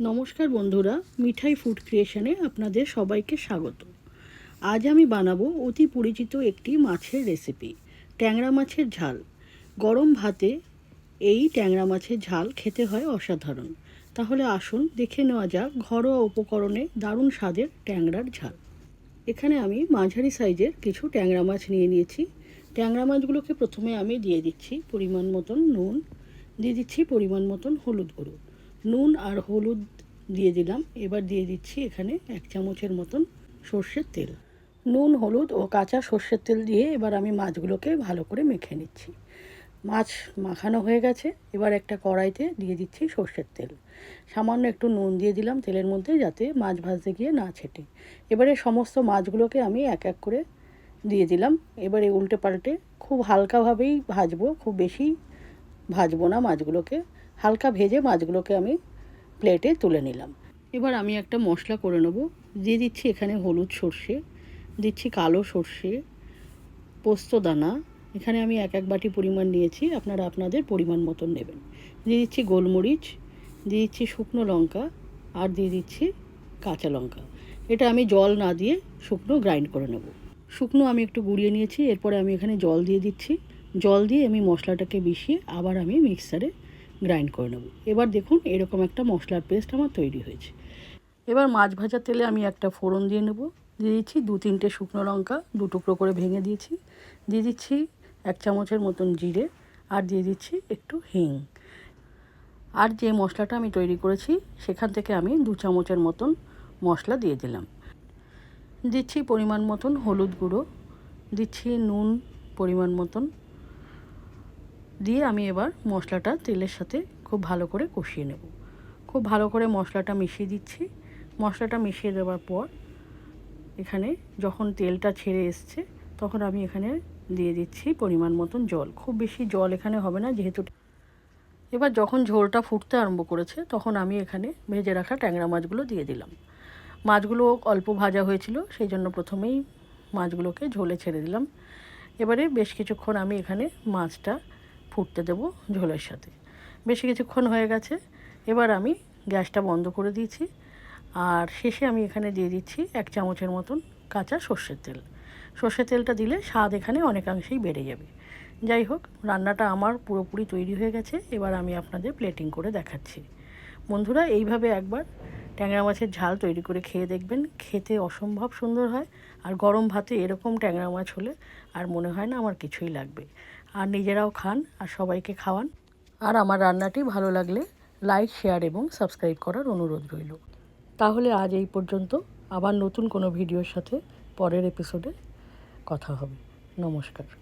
নমস্কার বন্ধুরা, মিঠাই ফুড ক্রিয়েশনে আপনাদের সবাইকে স্বাগত। আজ আমি বানাবো অতি পরিচিত একটি মাছের রেসিপি ট্যাংরা মাছের ঝাল। গরম ভাতে এই ট্যাংরা মাছের ঝাল খেতে হয় অসাধারণ। তাহলে আসুন দেখে নেওয়া যাক ঘরোয়া উপকরণে দারুণ স্বাদের ট্যাংরার ঝাল। এখানে আমি মাঝারি সাইজের কিছু ট্যাংরা মাছ নিয়ে নিয়েছি। ট্যাংরা মাছগুলোকে প্রথমে আমি দিয়ে দিচ্ছি পরিমাণ মতন নুন, দিয়ে দিচ্ছি পরিমাণ মতন হলুদ গুঁড়ো। নুন আর হলুদ দিয়ে দিলাম। এবার দিয়ে দিচ্ছি এখানে এক চামচের মতন সর্ষের তেল। নুন, হলুদ ও কাঁচা সর্ষের তেল দিয়ে এবার আমি মাছগুলোকে ভালো করে মেখে নিচ্ছি। মাছ মাখানো হয়ে গেছে। এবার একটা কড়াইতে দিয়ে দিচ্ছি সর্ষের তেল। সামান্য একটু নুন দিয়ে দিলাম তেলের মধ্যে যাতে মাছ ভাজতে গিয়ে না ছেটে। এবারে সমস্ত মাছগুলোকে আমি এক এক করে দিয়ে দিলাম। এবারে উল্টে পাল্টে খুব হালকাভাবেই ভাজবো, খুব বেশি ভাজবো না মাছগুলোকে। হালকা ভেজে মাছগুলোকে আমি প্লেটে তুলে নিলাম। এবার আমি একটা মশলা করে নেব। দিয়ে দিচ্ছি এখানে হলুদ সর্ষে, দিচ্ছি কালো সর্ষে, পোস্ত দানা। এখানে আমি এক এক বাটি পরিমাণ নিয়েছি, আপনারা আপনাদের পরিমাণ মতন নেবেন। দিয়ে দিচ্ছি গোলমরিচ, দিয়ে দিচ্ছি শুকনো লঙ্কা, আর দিয়ে দিচ্ছি কাঁচা লঙ্কা। এটা আমি জল না দিয়ে শুকনো গ্রাইন্ড করে নেব। শুকনো আমি একটু গুঁড়িয়ে নিয়েছি, এরপরে আমি এখানে জল দিয়ে দিচ্ছি। জল দিয়ে আমি মশলাটাকে মিশিয়ে আবার আমি মিক্সারে গ্রাইন্ড করে নেব। এবার দেখুন এরকম একটা মশলার পেস্ট আমার তৈরি হয়েছে। এবার মাছ ভাজার তেলে আমি একটা ফোড়ন দিয়ে নেব। দিয়ে দিচ্ছি দু তিনটে শুকনো লঙ্কা, দু টুকরো করে ভেঙে দিয়েছি। দিয়ে দিচ্ছি এক চামচের মতন জিরে আর দিয়ে দিচ্ছি একটু হিং। আর যে মশলাটা আমি তৈরি করেছি, সেখান থেকে আমি দু চামচের মতন মশলা দিয়ে দিলাম। দিচ্ছি পরিমাণ মতন হলুদ গুঁড়ো। দিচ্ছি নুন পরিমাণ মতন। দিয়ে আমি এবার মশলাটা তেলের সাথে খুব ভালো করে কষিয়ে নেব। খুব ভালো করে মশলাটা মিশিয়ে দিচ্ছি। মশলাটা মিশিয়ে দেওয়ার পর এখানে যখন তেলটা ছেড়ে এসছে, তখন আমি এখানে দিয়ে দিচ্ছি পরিমাণ মতন জল। খুব বেশি জল এখানে হবে না, যেহেতু এবার যখন ঝোলটা ফুটতে আরম্ভ করেছে, তখন আমি এখানে ভেজে রাখা ট্যাংরা মাছগুলো দিয়ে দিলাম। মাছগুলো অল্প ভাজা হয়েছিল, সেই জন্য প্রথমেই মাছগুলোকে ঝোলে ছেড়ে দিলাম। এবারে বেশ কিছুক্ষণ আমি এখানে মাছটা ফুটতে দেবো ঝোলের সাথে। বেশি কিছুক্ষণ হয়ে গেছে, এবার আমি গ্যাসটা বন্ধ করে দিয়েছি আর শেষে আমি এখানে দিয়ে দিচ্ছি এক চামচের মতন কাঁচা সর্ষের তেল। সর্ষের তেলটা দিলে স্বাদ এখানে অনেকাংশেই বেড়ে যাবে। যাই হোক, রান্নাটা আমার পুরোপুরি তৈরি হয়ে গেছে, এবার আমি আপনাদের প্লেটিং করে দেখাচ্ছি। বন্ধুরা, এইভাবে একবার ট্যাংরা মাছের ঝাল তৈরি করে খেয়ে দেখবেন। খেতে অসম্ভব সুন্দর হয় আর গরম ভাতে এরকম ট্যাংরা মাছ হলে আর মনে হয় না আমার কিছুই লাগবে। আর নিজেরাও খান আর সবাইকে খাওয়ান। আর আমার রান্নাটি ভালো লাগলে লাইক শেয়ার এবং সাবস্ক্রাইব করার অনুরোধ রইল। তাহলে আজ এই পর্যন্ত। আবার নতুন কোনো ভিডিওর সাথে পরের এপিসোডে কথা হবে। নমস্কার।